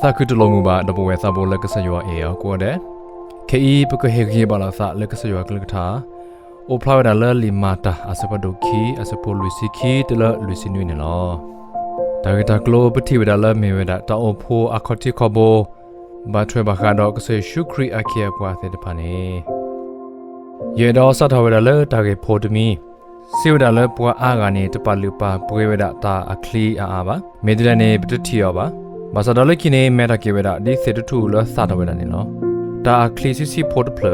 စာကုတလုံးမူပါဒဘဝဲစာဘောလက်ကဆယောအေယောကိုတဲ့ခေဤပကဟေခေဘလာစာလက်ကဆယောကလကထာအိုဖလာဝဒါလလီမာတာအစပဒိုခီအစပိုလူစီခီတလလူစီနွေနေလောဒါဂတာကလိုပတိဝဒါလမေဝဒါတောဖိုအခတိခဘောဘာထွေဘခါတော့ကဆေရှုခရီအခေပွားတဲ့တဖာနေယေတော်စထဝဒါလတာဂေဖိုတမီစီဝဒါလပွားအာဂာနေတပလူပါပွေဝဒါတာအခလီအာအာပါမေဒလနေပတတိယောပါ ဘာသာတော်လခိနေမေတာကေဝဒါဒီစေတထူလစတာဝဒါနေနော်တာအခလီစီစီဖိုတဖလ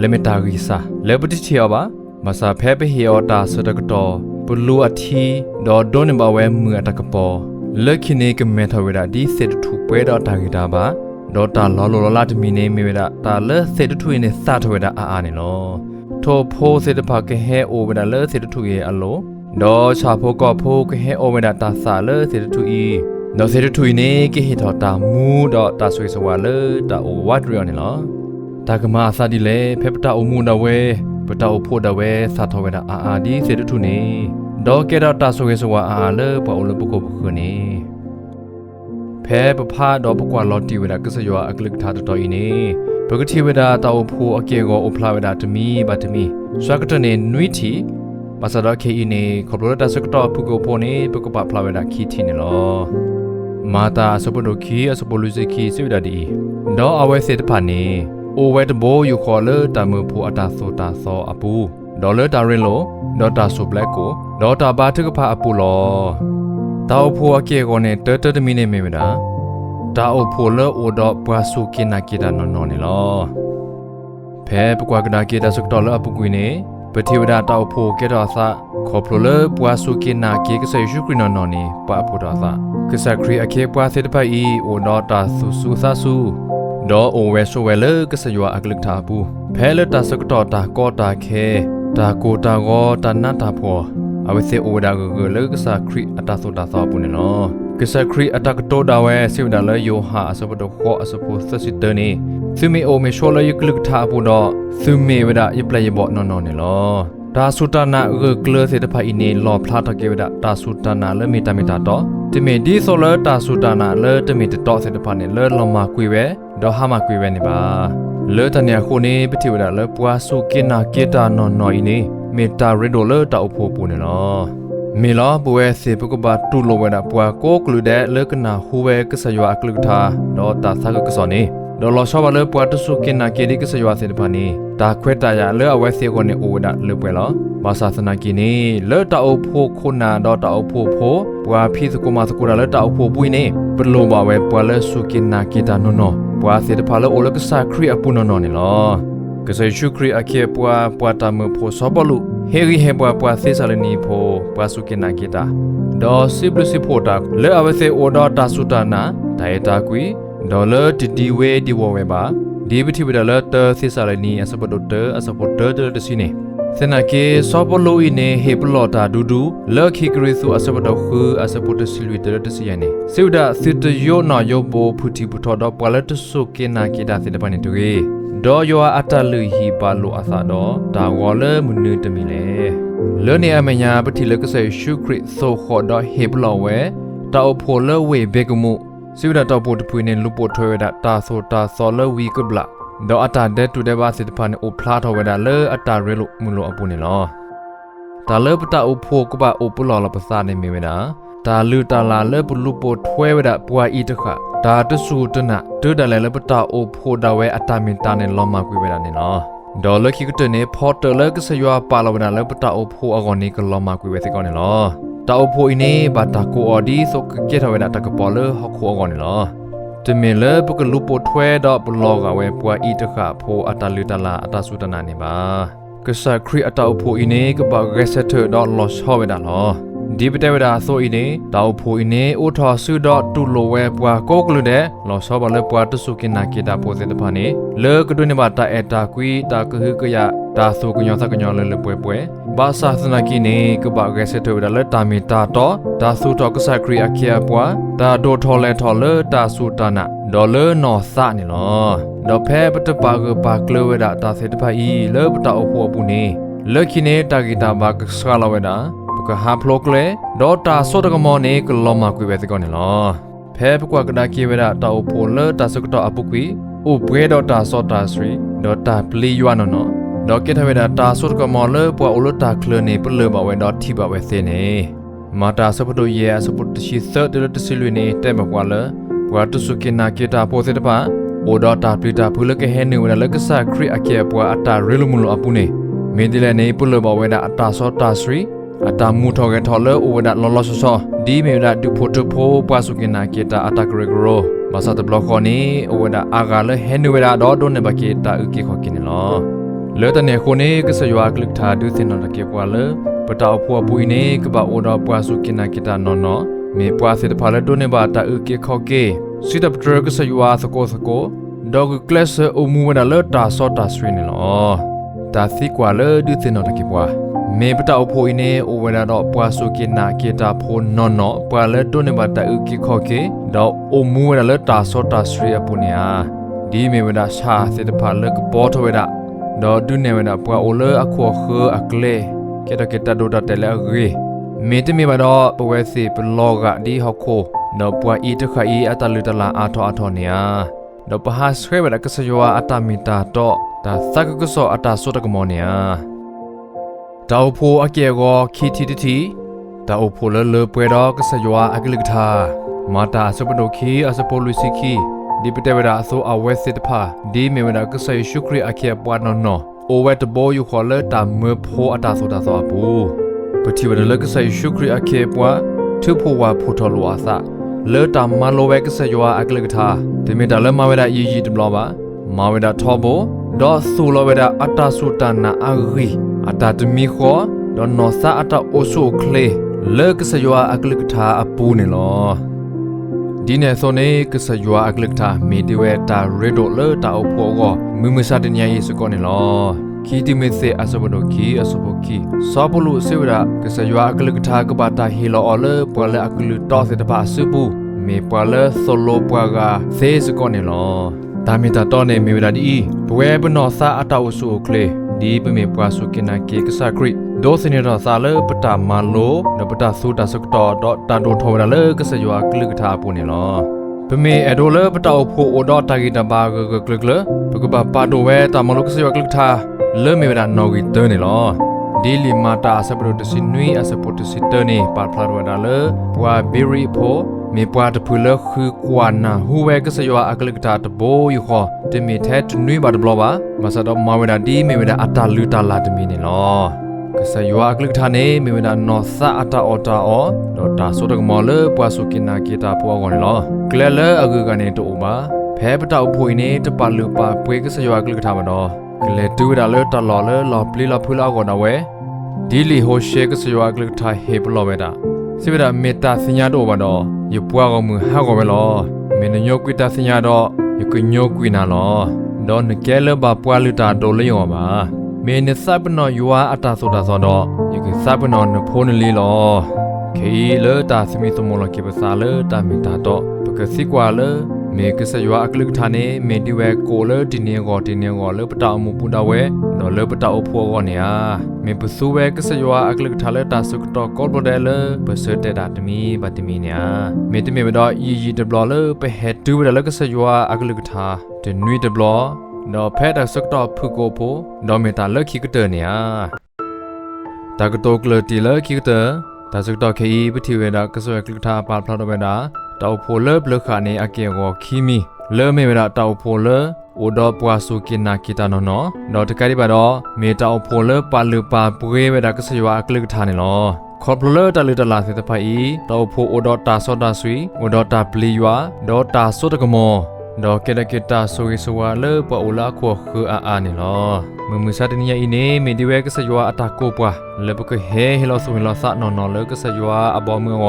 လမီတာဂီစာလေပတတိယောပါမစာဖဲပဟီယောတာစတကတော်ပလူအထီဒေါ်ဒွန်နဘဝဲမူအတကပေါ်လခိနေကမေထဝဒါဒီစေတထူပွဲတော်တာဂီတာပါဒေါ်တာလောလောလာတမီနေမေဝဒါတာလဲစေတထူနေစထဝဒါအာအာနေနော်ထိုဖိုးစေတဖကဟဲအိုဝဒါလဲစေတထူရဲ့အလောဒေါ်ချာဖိုကောဖိုးကဟဲအိုဝဒါတာစာလဲစေတထူဤ နော်စေတထူနေကဟေတော်တာမူတော့တာဆွေစဝါလဲတာအိုဝတ်ရနေလောတာကမာအစာဒီလေဖေပတာအမှုနဝဲပတာအဖို့တဝဲစာထောဝဲတာအာအာဒီစေတထူနေဒေါ်ကေတော့တာဆွေစဝါအာလဲပေါ်လပကိုပခုနေဖဲပဖာတော့ပကွာလော်တီဝဲတာကစယောအကလစ်ထားတော်ဤနေပကတိဝဲတာတောက်ဖို့အကေကိုအဖလာဝဲတာတမီပါတမီဆွာကတနေနွိတီပါစတော့ခေဤနေခေါပလိုတာစကတော့ဖုကိုပိုနေပကပဖလာဝဲတာခီတီနေလော မာတာစပဒိုခီအစပလူစီခီဆွေတာဒီဒေါ်အဝဲစေတဖာနေအိုဝဲတဘိုယူခေါ်လေတမဖို့အတာဆိုတာဆောအပူဒေါ်လတာရင်လိုဒေါ်တာဆိုဘလက်ကိုဒေါ်တာဘာထကဖာအပူလောတောက်ဖို့အကေကိုနေတတတမီနေမေမတာတာအဖို့လောအိုဒေါ်ပွားစုကိနာကိတာနော်နော်နေလောဖဲပကွာကနာကိတာစကတော်လအပူကွေနေ ပတိဝဒတောက်ဖို့ကေတော်သာခေါပလိုလပွားစုကိနာကိကဆေရှုကရနော်နော်နေပအဖို့တော်သာကစခရီအကေပွားစေတပိုင်ဤအိုနော်တာဆူဆူဆာဆူဒေါ်အိုဝဲဆိုဝဲလကစယောအကလစ်တာဘူးဖဲလတာစကတော်တာကောတာခဲတာကိုတာဂောတာနတာဖောအဝစေအိုဒါဂဂလကစခရီအတာဆိုတာသောပုန်နော် ကစခရီအတာကတိုဒါဝဲစေဝဒါလယောဟာအစပတော်ခောအစပုသစစ်တနေသူမေအိုမေရှောလယကလစ်တာဘူးတော့သူမေဝဒယပလယဘောနော်နော်နေလောဒါဆူတနာဂကလစေတဖိုင်နေလောဖလာတကေဝဒတာဆူတနာလမီတမီတာတော့တမေဒီဆိုလတာဆူတနာလတမီတော့စေတဖာနေလောလောမကွေဝဲဒေါ်ဟာမကွေဝဲနေပါလောတနေခုနေပတိဝဒလပွားဆုကိနာကေတာနော်နော်ဤနေမေတာရီဒိုလတောက်ဖို့ပူနေလော မေလာဘွဲစေပကဘာတူလိုဝဲတာပွားကိုကလူတဲ့လကနာဟူဝဲကဆယောအကလူထာဒေါ်တာသကကစောနေဒေါ်လောရှောဘလပွားတဆုကိနာကေဒီကဆယောစေတဖာနေဒါခွဲတာရလောအဝဲစေကိုနေအိုဝဒလေပွဲလောဘာသာသနာကိနေလောတောက်ဖို့ခုနာဒေါ်တောက်ဖို့ဖို့ပွားဖီစကိုမစကိုရလောတောက်ဖို့ပွိနေဘလိုပါဝဲပွားလဲဆုကိနာကေတာနော်နော်ပွားစေတဖာလောအိုလကစာခရီအပူနော်နော်နေလောကစေရှုခရီအကေပွားပွားတမဖို့စောဘလူ ဟေရီဟေပွားပွားသေဆာလနီဖို့ပွားဆုကိနာကေတာဒေါ်စီဘလစီဖို့တာလဲအဝဲစေအိုဒေါ်တာဆုတာနာဒိုင်တာကွီဒေါ်လာတီတီဝဲဒီဝဝဲပါဒီပတိဝဒလာတသေဆာလနီအစပဒတ်တအစပဒတ်တစီနေစနကေစောပလိုအင်းနေဟေပလော်တာဒူဒူလက်ခိကရီဆူအစပဒခုအစပဒစီလူတရတစီယနေစေဝဒစစ်တယောနာယောဘောဖူတီပထောတော့ပလတ်ဆုကေနာကေဒါစေတပနေတူကေ ဒေါ်ယောအတလူဟီပါလိုအသာတော့ဒါဝေါ်လမနုတမီလေလောနေအမညာပတိလကဆေရှုခရစ်ဆိုခေါ်တော့ဟေပလော်ဝဲတောက်ဖိုလဝေဘေကမှုစေဝဒတော့ပိုတပွေနေလူပိုထွေဝဒတာဆိုတာဆောလဝီကဘလာဒေါ်အတာဒက်တူတဲ့ဘာစစ်ဖာနေအိုဖလာထောဝဲတာလေအတာရဲလို့မလို့အပူနေလောဒါလေပတာအိုဖိုကပါအိုပလော်လပစာနေမေဝတာဒါလူတာလာလေပလူပိုထွဲဝတာပွာဤတခ ဒါတဆူတနဒဒလဲလေပတာအိုဖိုဒါဝဲအတာမင်တာနေလောမကွေဝတာနေလောဒေါ်လခိကတနေဖော်တလကဆယွာပါလဝနာလေပတာအိုဖိုအဂောနီကလောမကွေဝဲစေကောနေလောတာအိုဖိုအင်းနေဘာတာကိုအော်ဒီဆိုကကေထဝဲတာတကပေါ်လဟခုအဂောနေလောတမင်လပကလူပိုထွဲတော့ဘလောကဝဲပွာဤတခဖိုအတလူတလာအတဆုတနာနေပါကဆာခရီအတောက်ဖိုဤနေကပရက်ဆက်ထတော့လော့ဟောဝဲတာလော ဒီပတဲဝဒါဆိုဤနေတောက်ဖိုဤနေအိုထော်ဆူတော့တူလိုဝဲပွာကိုကလူတဲ့လောဆောဘလပွာတဆုကိနာကေတာပိုစေတဖာနေလေကဒုနေပါတာအတာကွီတာကဟကရတာဆုကညောသကညောလေလေပွဲပွဲဘာသာသနာကိနေကပရက်ဆက်ထဝဒါလက်တာမီတာတော့ဒါဆုတော့ကဆာခရီအခေပွာဒါဒိုထော်လဲထော်လေတာဆုတနာဒေါ်လာနော်စနေလောဒေါ်ဖဲပတပါကပါကလဝဒတာစေတဖာဤလေပတာအဖို့ပူနေလခိနေတာဂီတာဘာကစခလာဝဒပ ကဟာဖလိုကလေဒေါ်တာစောတကမောနေကလောမကွေပဲတကောနေလောကဖဲပကွာကနာကေဝရာတောဖိုလတာစကတော့အပုကွီအိုဘွေဒေါ်တာစောတာစရီဒေါ်တာပလီယွာနော်နော်ဒေါ်ကေထဝေတာတာဆုတ်ကမော်လပွာအိုလတာကလနေပလဘဝဲဒေါ်တီဘဝဲစေနေမာတာစပတိုယေစပတရှိသတ်တတစီလွေနေတဲ့မကွာလပွာတုစုကိနာကေတာပိုစေတပါအိုဒေါ်တာပလီတာဖူလကဟဲနေဝလာလကဆာခရီအကေပွာအတာရီလမှုလအပူနေမင်းဒီလည်းနေပလဘဝဲတာအတာစောတာစရီ အတာမူထော်ကထော်လအိုဝဒလောလောဆောဆောဒီမေလာဒူဖိုတိုဖိုပွာစုကိနာကေတာအတာဂရဂရိုဘာသာတဘလခေါနီအိုဝဒအာဂါလဟဲနူဝဒဒေါ်ဒိုနေဘကေတာဥကေခေါကိနေလောလေတနေခိုနေကဆယွာကလစ်သာဒူသင်နော်ကေပွာလပတောက်ဖွာပူနေကပအိုဒေါ်ပွာစုကိနာကေတာနော်နော်မေပွာစေတဖာလဒိုနေဘာတာဥကေခေါကေစီတပထရကဆယွာသကိုသကိုဒေါဂကလစ်အမူဝဒလတာဆောတာစရင်းလော တာသိကွာလဒူသင်နော်ကေပွာမေပတောက်ဖိုနေအိုဝဒါတော့ပွာဆုကိနာကေတာဖိုနော်နော်ပွာလဲတုန်နေပါတအုကိခောကေတော့အိုမူဝဒါလဲတာဆောတာစရီအပူနီယာဒီမေဝဒါရှာစေတဖာလကပေါ်ထဝဒါတော့ဒုနေဝဒါပွာအိုလဲအခောခေအကလေကေတကေတဒိုဒတဲလဲရေမေတမေပါတော့ပဝဲစီပလောကဒီဟောက်ခိုတော့ပွာဤတခါဤအတလူတလာအာထောအထောနီယာတော့ပဟာဆွဲဝဒါကဆယောအတမီတာတော့ ဒါသက်ကကဆောအတာဆောတကမောနီယာတောက်ဖိုအကေကိုခီတီတီတီတောက်ဖိုလလပွဲတော့ကဆယောအကလိကထာမာတာစပဒိုခီအစပိုလူစီခီဒီပတေဝရာဆိုအဝဲစစ်တဖာဒီမေဝရာကဆယရှုခရီအကေပွားနော်နော်အိုဝဲတဘောယူခေါ်လဲတာမဖိုအတာဆိုတာဆိုအပူပတိဝရလကဆယရှုခရီအကေပွားထုဖိုဝါဖိုတော်လောအသလဲတာမလိုဝဲကဆယောအကလိကထာဒီမေတာလဲမဝဲရာယီယီတဘလပါမဝဲရာထောဘော ဒေါ်ဆူလောဝဲရာအတာဆူတနာအဂီအတာတမီခေါ်ဒေါ်နောစာအတာအိုဆူကလေလဲကဆယောအကလိကထာအပူနေလောဒီနေသောနေကဆယောအကလိကထာမီဒီဝဲတာရေဒိုလဲတာအဖောကိုမမစတညာယေစကောနေလောခီတီမေစေအစဘဒိုခီအစဘခီစောပလူစေဝရာကဆယောအကလိကထာကဘာတာဟီလောအလပလအကလူတောစေတပါစပူမေပလဆိုလိုပွားကသေစကောနေလော ဒါမီတာတော့နေမီဝရာဒီဘဝဲဘနောစာအတောက်ဆူကလေဒီပမေပွားစုကိနာကေကဆာခရီဒိုစနေတော့စာလေပတာမလိုနပတာဆူတာစကတော့တော့တန်တိုထော်ရလေကဆယွာကလစ်ထားပူနေလောပမေအဒိုလေပတောက်ဖို့အိုတော့တာဂီတဘာဂဂကလကလပကပပါတိုဝဲတာမလိုကဆယွာကလစ်ထားလေမေဝဒနော်ဂီတဲနေလောဒီလီမာတာဆပရိုတစင်နွီအစပိုတစီတနေပါဖလာရဝဒါလေပွာဘီရီဖို မေပွားတဖူလခုကွာနာဟူဝဲကစယောအကလကတာတဘိုးယူခေါ်တမီထဲတနွေပါတဘလပါမဆတော့မဝဒဒီမေဝဒအတာလူတာလာတမီနေလောကစယောအကလကတာနေမေဝဒနောသအတာအော်တာအောဒေါ်တာဆိုတကမောလပွာဆုကိနာကေတာပွားကောလောကလဲလဲအကူကနေတူပါဖဲပတောက်ဖွေနေတပလူပါပွေကစယောအကလကတာမနောကလဲတူဒါလဲတလော်လဲလော်ပလီလော်ဖူလောကောနဝဲဒီလီဟိုရှေကစယောအကလကတာဟေဘလောဝဲတာစိဝဒမေတာစညာတော့ဘာတော့ယပွားကမှုဟာကောပဲလောမင်းညောကွီတာစညာတော့ယကညောကွီနာလောဒေါ်နကဲလဘပွားလူတာတိုလျောပါမင်းနစပနောယွာအတာဆိုတာဆိုတော့ယကစပနောနဖိုးနလီလောခေလေတာစမီသမလကေပစာလေတာမီတာတော့ပကစီကွာလေ မေကစယွာအကလုထာနေမေတီဝဲကိုလေဒီနေကိုဒီနေကိုလေပတောင်မူပူတာဝဲနော်လေပတောင်ဖို့ကောနေယာမေပစုဝဲကစယွာအကလုထာလေတာစုကတော့ကောဘဒဲလေပစတဲ့တာတမီပတမီညာမေတမေဘတော့ယီယီဒဘလလေပဟက်တူဝဲလေကစယွာအကလုထာတနွီဒဘလနော်ဖဲတာစုကတော့ဖုကိုဖို့နော်မေတာလက်ခိကတဲ့နေယာတာကတိုကလတီလေခိကတဲ့တာစုကတော့ခေပတိဝဲတာကစယွာကလုထာပါဖလာတော့ဝဲတာ တောက်ဖိုလဘလခါနေအကေကိုခီမီလဲမေမရတောက်ဖိုလအိုဒပွားစုကိနာကိတနောနောတော့တကယ်ဒီပါတော့မေတောက်ဖိုလပါလူပါပွေးဝဒကစယွာကလစ်ထားနေလောခေါပလတလတလာစေတဖိုင်တောက်ဖိုအိုဒတာဆောတာဆွီအိုဒတာပလီယွာဒေါ်တာဆောတကမောဒေါ်ကေတကေတာဆိုရီဆိုဝါလေပအိုလာခောခအာအာနေလောမမစတနီယာအင်းနေမေဒီဝဲကစယွာအတာကိုပွားလေပကဟဲဟီလောဆိုဟီလောဆာနော်နော်လေကစယွာအဘောမေဝ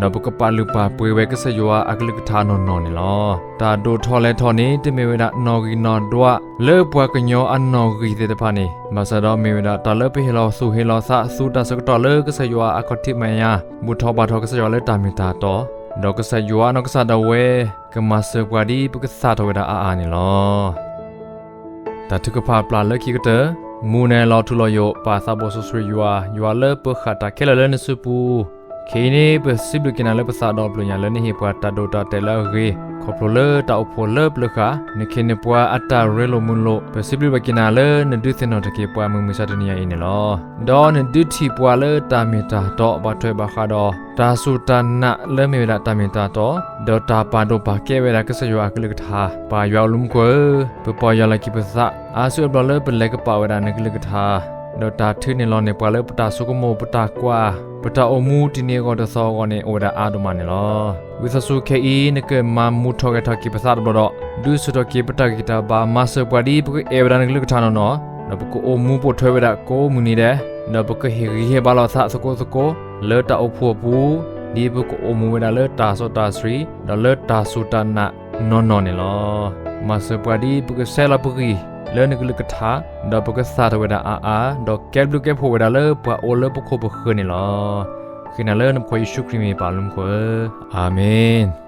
နဘကပါလူပါပွေဝဲကစယောအကလကထာနောနောနေလောတာဒိုထော်လဲထော်နေတမေဝဒနော်ဂီနော်ဒွာလေပွားကညောအနော်ဂီတဲ့တဖာနေမဆတော့မေဝဒတာလေပေဟလောဆူဟေလောဆဆူတာစကတော်လေကစယောအကတိမယာမူထောပါထောကစယောလေတာမီတာတော့ဒေါကစယောနောကစဒဝဲကမဆပွားဒီပကစာတော်ဝဒအာအာနေလောတာတုကဖာပလာလေခိကတဲ့မူနယ်လောထူလောယောပါစာဘောဆူဆွေယွာယွာလေပခတာခဲလလဲနစုပူပ ခေနေပစိဘလကနာလပစာတော့ပလညာလနေဟေပွားတဒိုတာတဲလာရေခေါပလိုလတာအဖိုလပလခနခေနေပွားအတာရဲလိုမွန်လိုပစိဘလကနာလနဒုစနောတကေပွားမမစတနီယာအင်းလောဒေါ်နဒုတီပွားလတာမီတာတော့ဘထွဲဘခါတော့တာဆူတနာလမေလာတာမီတာတော့ဒေါ်တာပါတော့ဘာကေဝဲလာကဆယောအကလကထားပါယောလုံကွယ်ပပေါ်ရလာကိပစအာဆူဘလပလကပါဝဒနကလကထား ဒေါ်တာထင်းနေလောနေပွားလပတာဆုကမောပတာကွာပတာအမှုဒီနေကောတသောကောနေအိုဒါအာဒမနေလောဝိသဆုခေအီနကမမူထောကထကိပသတ်ဘတော့ဒုစတကိပတကိတာဘာမဆပဒီပကအေဝဒနကလကထာနောနော်နပကအိုမှုပိုထွဲဝဒကိုမူနေတယ်နပကဟေရီဟေဘာလာသစကိုစကိုလေတာအဖို့ဘူးဒီဘကအိုမူဝဒလေတာစောတာစရီဒလေတာဆူတနာနော်နော်နေလောမဆပဒီပကဆဲလာပကီ လဲနကလကထာဒပကစာတဝဒအာအာဒကဲဘလူကဲဖို့ဝဒလေပအိုလေပခိုပခနေလောခိနလဲနခွေရှုခရီမီပါလုံခွအာမင်